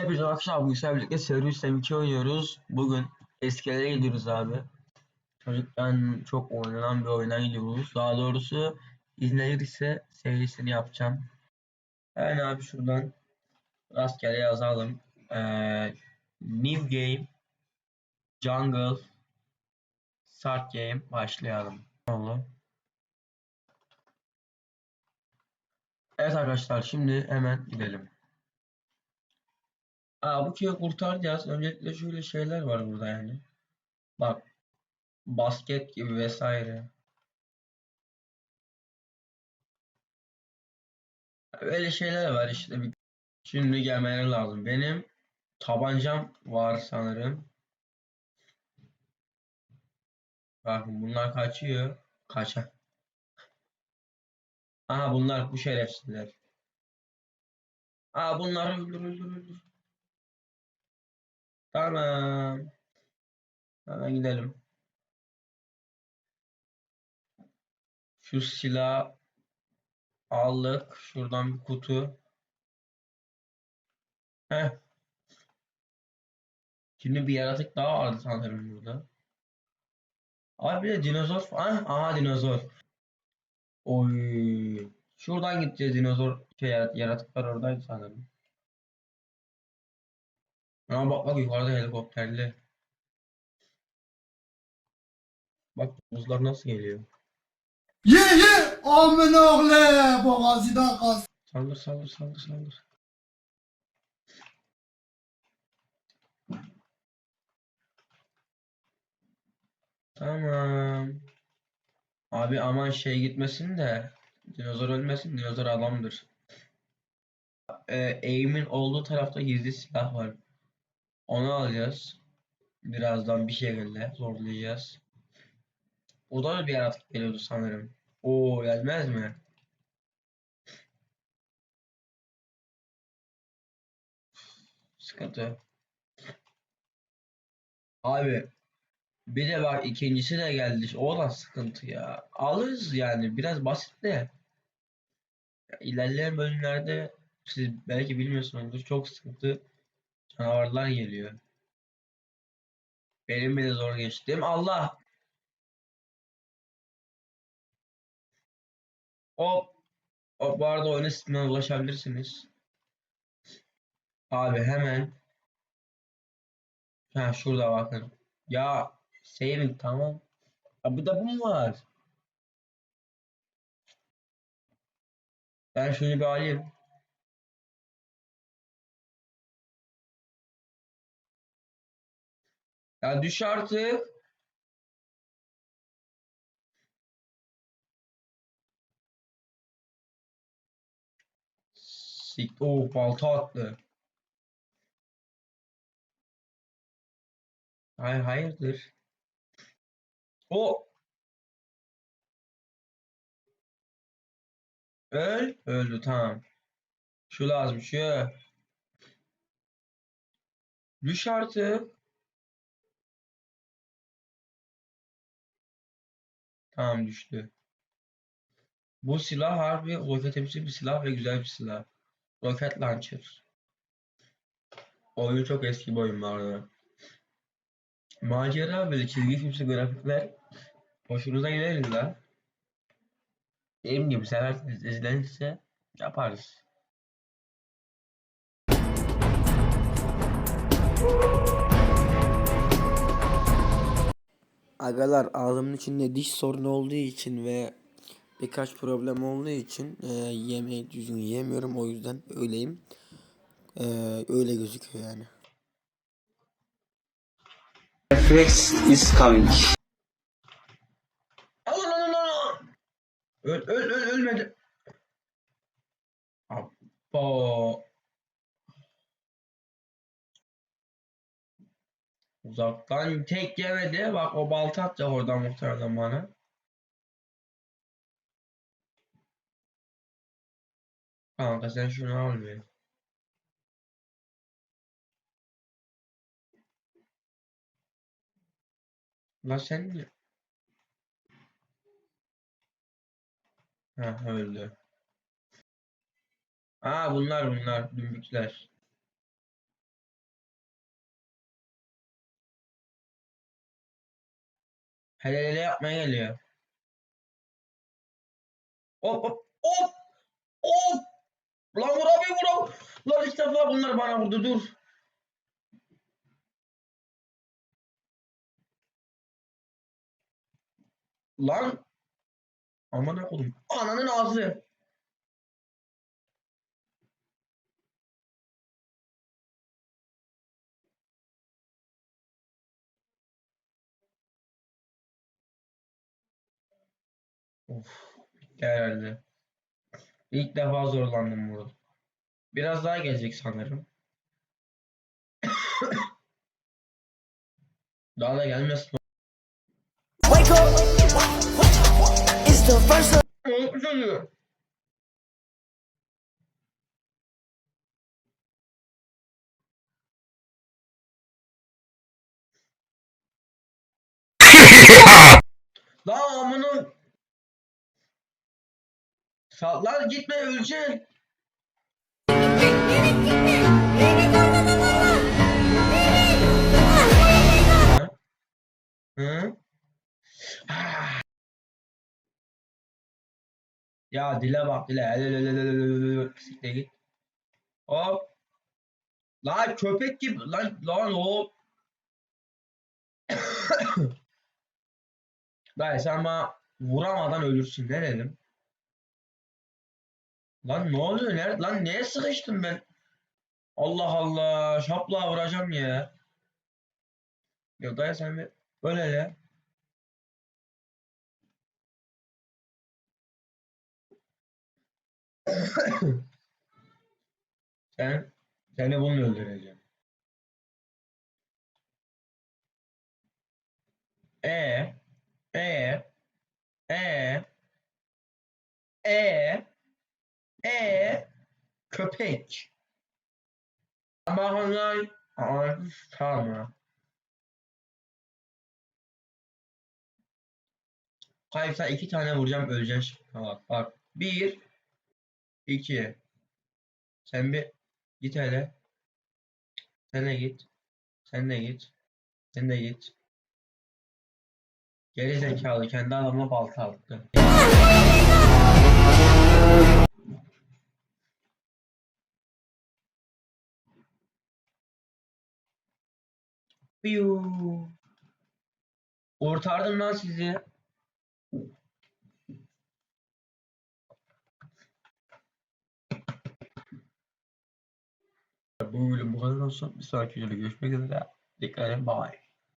Hepinize arkadaşlar bu işler birlikte Seri Sistem 2 oynuyoruz. Bugün eskilere gidiyoruz abi. Çocuktan çok oynanan bir oyuna gidiyoruz. Daha doğrusu izlenirse serisini yapacağım. Ben abi şuradan rastgele yazalım. Ee, new game Jungle Start game başlayalım. Oldu. Evet arkadaşlar şimdi hemen gidelim. Aa, bu köyü kurtaracağız. Öncelikle şöyle şeyler var burada yani. Bak. Basket gibi vesaire. Öyle şeyler var işte. Bir... Şimdi gelmeleri lazım. Benim tabancam var sanırım. Bakın bunlar kaçıyor. Kaça. Aha bunlar bu şerefsizler. Aa bunları öldür öldür öldür. Tamam. Hemen gidelim. Şu silah aldık. Şuradan bir kutu. Heh. Şimdi bir yaratık daha vardı sanırım burada. Abi bir de dinozor. Ah, aha dinozor. Oy. Şuradan gideceğiz dinozor şey yaratıklar oradaydı sanırım. Ama bak bak yukarıda helikopterli. Bak buzlar nasıl geliyor. Ye ye amına oğlu boğazından kas. Saldır saldır saldır saldır. Tamam. Abi aman şey gitmesin de dinozor ölmesin dinozor adamdır. Ee, eğimin olduğu tarafta gizli silah var. Onu alacağız. Birazdan bir şekilde zorlayacağız. Burada da bir yaratık geliyordu sanırım. Oo gelmez mi? Sıkıntı. Abi bir de bak ikincisi de geldi. O da sıkıntı ya. Alırız yani. Biraz basit de. İlerleyen bölümlerde siz belki bilmiyorsunuzdur. Çok sıkıntı canavarlar geliyor. Benim bile zor geçtim. Allah! Hop! Hop bu arada oyuna Steam'den ulaşabilirsiniz. Abi hemen Ha şurada bakın. Ya saving tamam. Ya bir de bu mu var? Ben şunu bir alayım. Ya düş artık. Sik o balta attı. Hayır hayırdır? O öl öldü tamam. Şu lazım şu. Düş artık. Tamam düştü. Bu silah harbi roketimsi bir silah ve güzel bir silah. Roket launcher. Oyun çok eski bir oyun bu. Macera böyle çizgi filmsi grafikler hoşunuza gideriz la. Dediğim gibi seversiniz izlenirse yaparız. Agalar ağzımın içinde diş sorunu olduğu için ve birkaç problem olduğu için e, yemeği düzgün yiyemiyorum o yüzden öyleyim. E, öyle gözüküyor yani. Rex is coming. Allah Allah Allah. Öl öl öl ölmedi. Abba. Uzaktan tek yemedi. Bak o balta atacak oradan muhtemelen bana. Kanka sen şunu al bir. La sen mi? Ha öldü. Aa bunlar bunlar dümbükler. Hele hele yapmaya geliyor. Hop hop hop hop. Lan vur abi vur. Lan ilk defa bunlar bana vurdu dur. Lan. Aman ne koydum. Ananın ağzı. Of. Herhalde. İlk defa zorlandım burada. Biraz daha gelecek sanırım. daha da gelmesin. Wake up. It's Sallan gitme öleceksin. Evet gitme. Evet orada da baba. Evet. Hı? Ah. Ya dile bak dile. Siktir git. Hop. Lan köpek gibi lan lan o. Dayı sen bana vuramadan ölürsün ne dedim? Lan ne oluyor? Nerede? Lan neye sıkıştım ben? Allah Allah. Şapla vuracağım ya. Ya dayı sen bir öyle hele. Sen seni bununla öldüreceğim. E e e e e köpek. Lan. Aa, tamam. Kayıpsa iki tane vuracağım öleceksin. şimdi. Bak bak. Bir. iki. Sen bir git hele. Sen de git. Sen de git. Sen de git. Geri zekalı kendi adamına balta attı. Piu. Kurtardım lan sizi. Bu bölüm bu kadar olsun. Bir sonraki videoda görüşmek üzere. Dikkat edin. Bye.